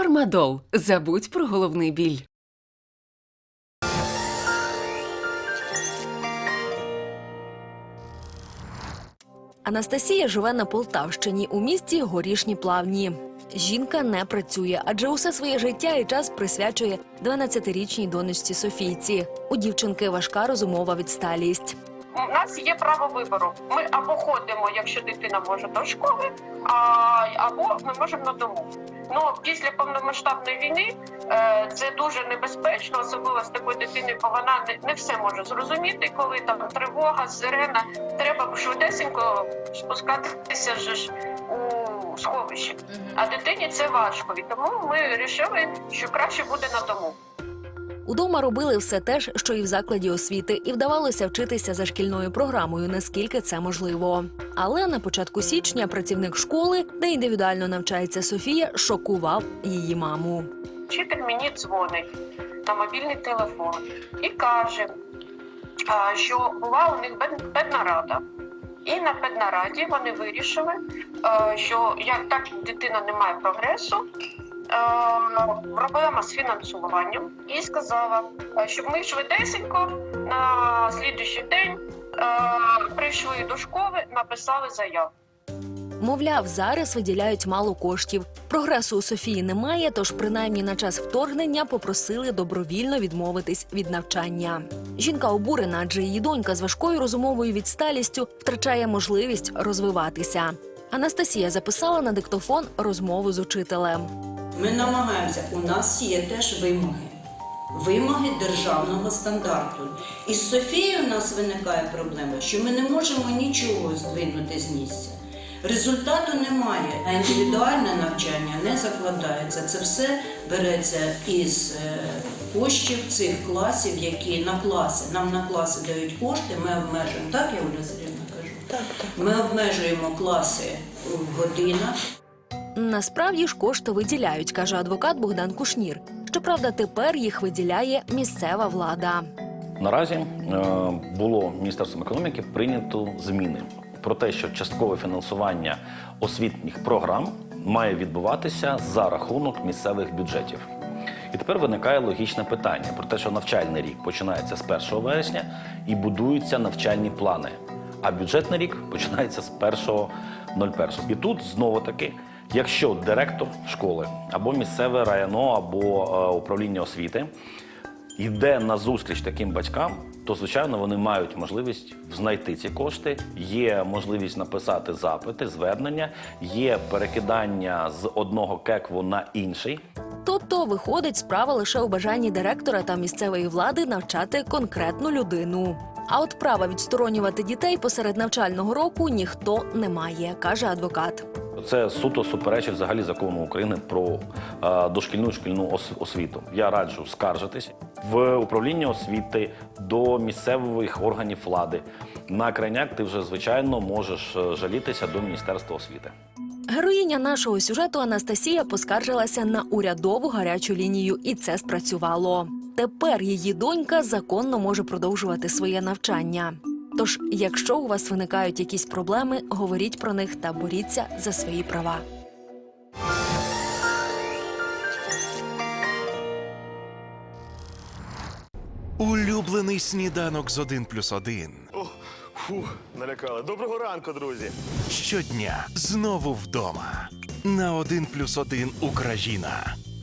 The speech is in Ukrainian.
Фармадол. Забудь про головний біль. Анастасія живе на Полтавщині у місті Горішні Плавні. Жінка не працює, адже усе своє життя і час присвячує 12-річній донечці Софійці. У дівчинки важка розумова відсталість. У нас є право вибору. Ми або ходимо, якщо дитина може до школи, а, або ми можемо на дому. Ну після повномасштабної війни е, це дуже небезпечно, особливо з такою дитиною, бо вона не, не все може зрозуміти, коли там тривога, сирена. Треба швидесенько спускатися ж у сховище. А дитині це важко. І тому ми вирішили, що краще буде на дому. Удома робили все те ж, що і в закладі освіти, і вдавалося вчитися за шкільною програмою, наскільки це можливо. Але на початку січня працівник школи, де індивідуально навчається Софія, шокував її маму. Вчитель мені дзвонить на мобільний телефон і каже, що була у них педнарада. І на педнараді вони вирішили, що як так дитина не має прогресу, проблема з фінансуванням, і сказала, е, щоб ми швидесенько на слідуючий день е, прийшли до школи, написали заяву. Мовляв, зараз виділяють мало коштів. Прогресу у Софії немає, тож принаймні на час вторгнення попросили добровільно відмовитись від навчання. Жінка обурена, адже її донька з важкою розумовою відсталістю втрачає можливість розвиватися. Анастасія записала на диктофон розмову з учителем. Ми намагаємося, у нас є теж вимоги. Вимоги державного стандарту. І з Софією у нас виникає проблема, що ми не можемо нічого здвинути з місця. Результату немає, а індивідуальне навчання не закладається. Це все береться із е, коштів цих класів, які на класи. Нам на класи дають кошти, ми обмежуємо. Так, я Оля Сергійовна кажу? Так, так. Ми обмежуємо класи в годинах. Насправді ж кошти виділяють, каже адвокат Богдан Кушнір. Щоправда, тепер їх виділяє місцева влада. Наразі е, було Міністерством економіки прийнято зміни про те, що часткове фінансування освітніх програм має відбуватися за рахунок місцевих бюджетів. І тепер виникає логічне питання про те, що навчальний рік починається з 1 вересня і будуються навчальні плани. А бюджетний рік починається з 1.01. І тут знову таки, якщо директор школи або місцеве районо, або е, управління освіти йде на зустріч таким батькам, то звичайно вони мають можливість знайти ці кошти. Є можливість написати запити, звернення, є перекидання з одного кекву на інший. Тобто виходить справа лише у бажанні директора та місцевої влади навчати конкретну людину. А от права відсторонювати дітей посеред навчального року ніхто не має, каже адвокат. Це суто суперечить взагалі закону України про дошкільну шкільну ос- освіту. Я раджу скаржитись в управління освіти до місцевих органів влади. На крайняк ти вже звичайно можеш е, жалітися до міністерства освіти. Героїня нашого сюжету Анастасія поскаржилася на урядову гарячу лінію, і це спрацювало. Тепер її донька законно може продовжувати своє навчання. Тож, якщо у вас виникають якісь проблеми, говоріть про них та боріться за свої права. Улюблений сніданок з 1 плюс 1. О, фу, налякали. Доброго ранку, друзі. Щодня знову вдома. На 1 плюс 1 Україна